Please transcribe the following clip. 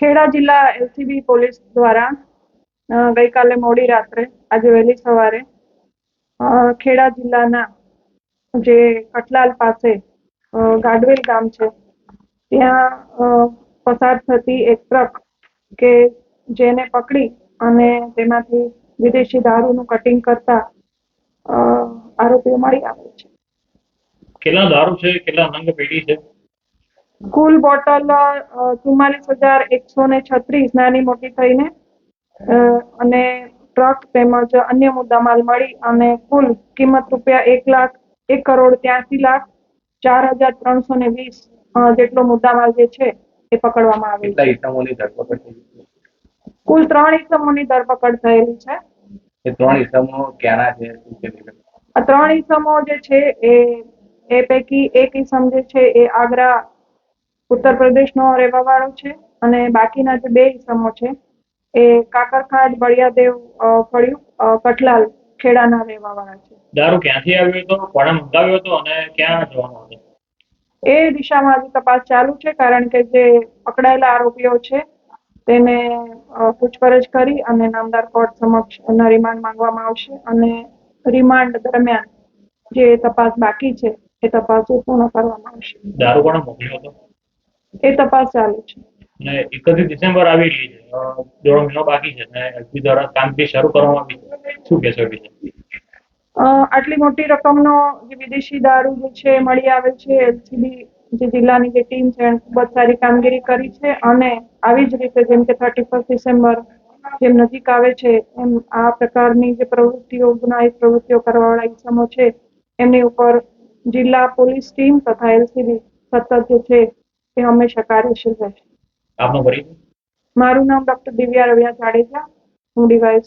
ખેડા જિલ્લા LCB police દ્વારા ગઈકાલે મોડી રાત્રે, આજે વહેલી સવારે ખેડા જિલ્લાના જે કટલાલ પાસે ગાડવેલ ગામ છે, ત્યાં પસાર થતી એક ટ્રક કે જેને પકડી અને તેમાંથી વિદેશી દારૂનું કટિંગ કરતા આરોપીઓ મળી આવે છે. કેટલા દારૂ છે? કેટલા નંગ પેઢી છે? કુલ બોટલ ચુમ્માલીસ હજાર એકસો ને છત્રીસ નાની મોટી થઈને અને ટ્રક તેમજ અન્ય મુદ્દામાલ મળી અને કુલ કિંમત રૂપિયા એક લાખ એક કરોડ ત્યાસી લાખ ચાર હજાર ત્રણસો ને વીસ જેટલો મુદ્દામાલ જે છે એ પકડવામાં આવેલ છે. કુલ ત્રણ ઇસમોની ધરપકડ થયેલી છે. ત્રણ ઈસમો ક્યાંના છે? ત્રણ ઇસમો જે છે એ એ પૈકી એક ઇસમ જે છે એ આગ્રા ઉત્તર પ્રદેશનો રહેવા વાળો છે અને બાકીના જે બે ઇસમો છે એ કાકરખાડ બળિયાદેવ ફળિયું કટલાલ ખેડાના રહેવા વાળા છે. દારૂ ક્યાંથી આવ્યો હતો? કોણે મંગાવ્યો હતો અને ક્યાં જવાનો હતો? એ દિશામાં હજી તપાસ ચાલુ છે કારણ કે જે પકડાયેલા આરોપીઓ છે તેને પૂછપરછ કરી અને નામદાર કોર્ટ સમક્ષ રિમાન્ડ માંગવામાં આવશે અને રિમાન્ડ દરમિયાન જે તપાસ બાકી છે એ તપાસ પૂર્ણ કરવામાં આવશે. દારૂ કોણે મોકલ્યો હતો? એ તપાસ ચાલુ છે. અને એકત્રીસ ડિસેમ્બર આવી રહી છે. દોઢ મહિનો બાકી છે અને એસબી દ્વારા કામગીરી શરૂ કરવામાં આવી શું કહેશો એ આટલી મોટી રકમનો જે વિદેશી દારૂ જે છે મળી આવે છે એલસીબી જે જિલ્લાની જે ટીમ છે ખૂબ જ સારી કામગીરી કરી છે અને આવી જ રીતે જેમ કે થર્ટી ફર્સ્ટ ડિસેમ્બર જેમ નજીક આવે છે એમ આ પ્રકારની જે પ્રવૃત્તિઓ ગુનાહિત પ્રવૃત્તિઓ કરવાવાળા ઇસમો છે એમની ઉપર જિલ્લા પોલીસ ટીમ તથા એલસીબી સતત જે છે એ હંમેશા કાર્યશીલ રહેશે. આપનો પરિચય? મારું નામ ડોક્ટર દિવ્યા રવિયા જાડેજા. હું ડીવાયસ